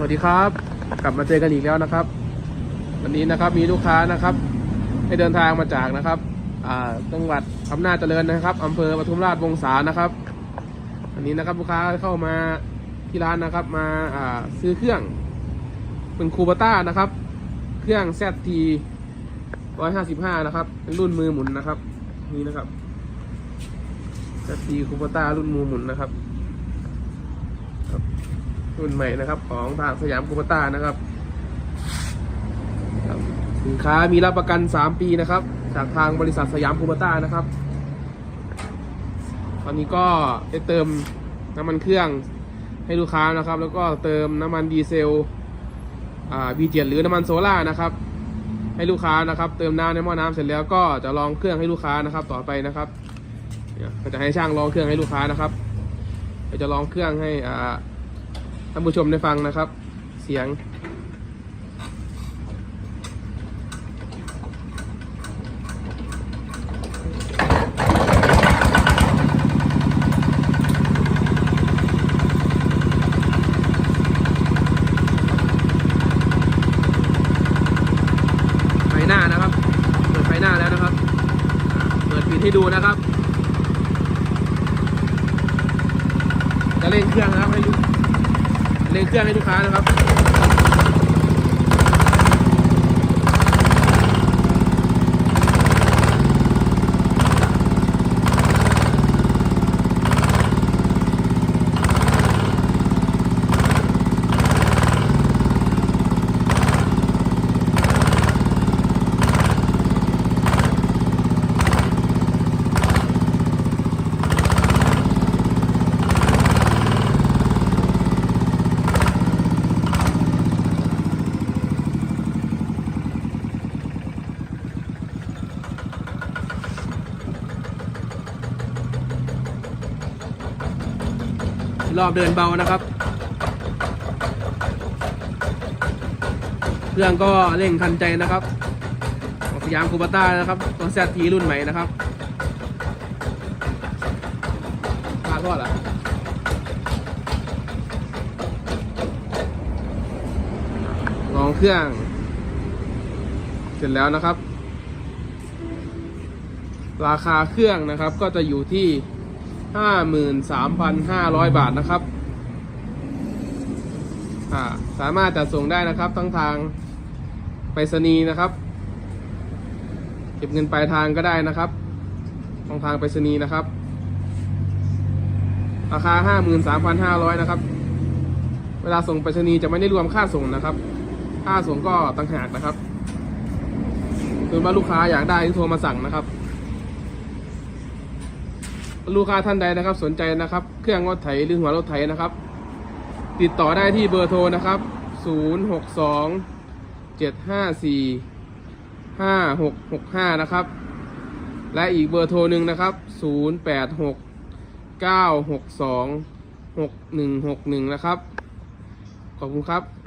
สวัสดีครับ กลับมาเจอกันอีกแล้วนะครับ วันนี้นะครับมีลูกค้านะครับให้เดินทางมาจากนะครับอ่าจังหวัดอำนาจเจริญนะครับอำเภอปทุมราชวงศานะครับวันนี้นะครับลูกค้าเข้ามาที่ร้านนะครับ มาอ่าซื้อเครื่องเป็นคูปต้านะครับ เครื่อง ZT 155 นะครับ เป็นรุ่นมือหมุนนะครับ นี่นะครับ ZT คูปต้ารุ่นมือหมุนนะครับ รุ่นใหม่นะครับของทางสยามคูปต้านะครับ สินค้ามีรับประกัน 3 ปีนะครับ จากทางบริษัทสยามคูปต้านะครับ ตอนนี้ก็ได้เติมน้ำมันเครื่องให้ลูกค้านะครับ แล้วก็เติมน้ำมันดีเซลอ่า B7 หรือน้ำมันโซล่านะครับ ให้ลูกค้านะครับ เติมน้ำในหม้อน้ำเสร็จแล้วก็จะลองเครื่องให้ลูกค้านะครับ ต่อไปนะครับก็จะให้ช่างลองเครื่องให้ลูกค้านะครับจะลองเครื่องให้อ่าานผู้ชมได้ฟังนะครับ เสียง ไฟหน้านะครับ เปิดไฟหน้าแล้วนะครับ เปิดปิดให้ดูนะครับ จะเร่งเครื่องนะครับให้ลู เลงเครื่องให้ลูกค้านะครับ รอบเดินเบานะครับ เครื่องก็เร่งทันใจนะครับสยามคูปต้านะครับตัวแซทีรุ่นใหม่นะครับมาทอดเหรอลองเครื่อง เสร็จแล้วนะครับ ราคาเครื่องนะครับก็จะอยู่ที่ 53,500บาทนะครับสามารถจัดส่งได้นะครับทั้งทางไปรษณีย์นะครับ เก็บเงินปลายทางก็ได้นะครับทางทางไปรษณีย์นะครับ ราคา53,500นะครับ เวลาส่งไปรษณีย์จะไม่ได้รวมค่าส่งนะครับ ค่าส่งก็ต่างหากนะครับคือว่าลูกค้าอยากได้ที่โทรมาสั่งนะครับ ลูกค้าท่านใดนะครับ สนใจนะครับ เครื่องรถไถหรือหัวรถไถนะครับ ติดต่อได้ที่เบอร์โทรนะครับ 0 6 2 7 5 4 5 6 6 5 นะครับ และอีกเบอร์โทรหนึ่งนะครับ 0 8 6 9 6 2 6 1 6 1 นะครับ ขอบคุณครับ